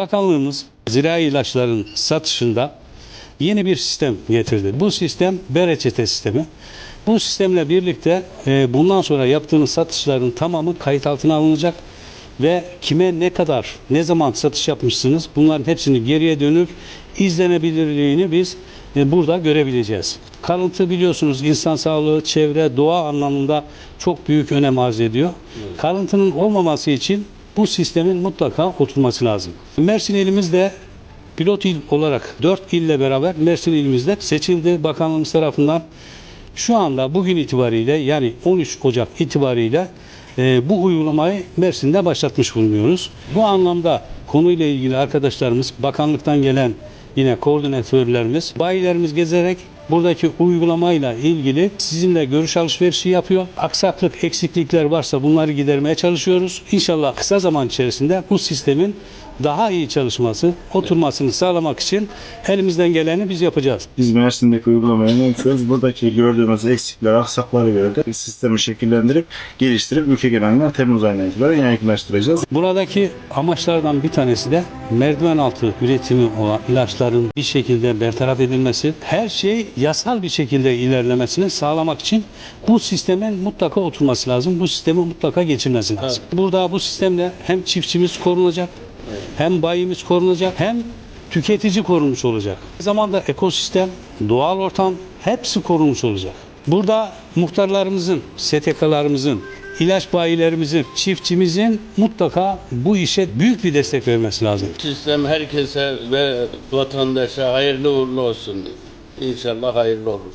Bakanlığımız zirai ilaçların satışında yeni bir sistem getirdi. Bu sistem B reçete sistemi. Bu sistemle birlikte e, bundan sonra yaptığınız satışların tamamı kayıt altına alınacak ve kime ne kadar, ne zaman satış yapmışsınız bunların hepsini geriye dönüp izlenebilirliğini biz e, burada görebileceğiz. Kalıntı biliyorsunuz insan sağlığı, çevre, doğa anlamında çok büyük önem arz ediyor. Kalıntının olmaması için bu sistemin mutlaka oturması lazım. Mersin elimizde pilot il olarak 4 ille beraber Mersin ilimizde seçildi bakanlığımız tarafından. Şu anda bugün itibariyle yani 13 Ocak itibariyle e, bu uygulamayı Mersin'de başlatmış bulunuyoruz. Bu anlamda konuyla ilgili arkadaşlarımız bakanlıktan gelen yine koordinatörlerimiz bayilerimiz gezerek buradaki uygulamayla ilgili sizinle görüş alışverişi yapıyor. Aksaklık, eksiklikler varsa bunları gidermeye çalışıyoruz. İnşallah kısa zaman içerisinde bu sistemin daha iyi çalışması, oturmasını sağlamak için elimizden geleni biz yapacağız. Biz Mersin'deki uygulamayı yapıyoruz. Buradaki gördüğümüz eksikler, aksakları göre de sistemi şekillendirip, geliştirip ülke genelinde Temmuz ayına itibaren yaygınlaştıracağız. Buradaki amaçlardan bir tanesi de merdiven altı üretimi olan ilaçların bir şekilde bertaraf edilmesi, her şey yasal bir şekilde ilerlemesini sağlamak için bu sistemin mutlaka oturması lazım. Bu sistemi mutlaka geçirmesi lazım. Burada bu sistemle hem çiftçimiz korunacak, hem bayimiz korunacak, hem tüketici korunmuş olacak. Aynı zamanda ekosistem, doğal ortam hepsi korunmuş olacak. Burada muhtarlarımızın, STK'larımızın, ilaç bayilerimizin, çiftçimizin mutlaka bu işe büyük bir destek vermesi lazım. Sistem herkese ve vatandaşa hayırlı uğurlu olsun. İnşallah hayırlı olur.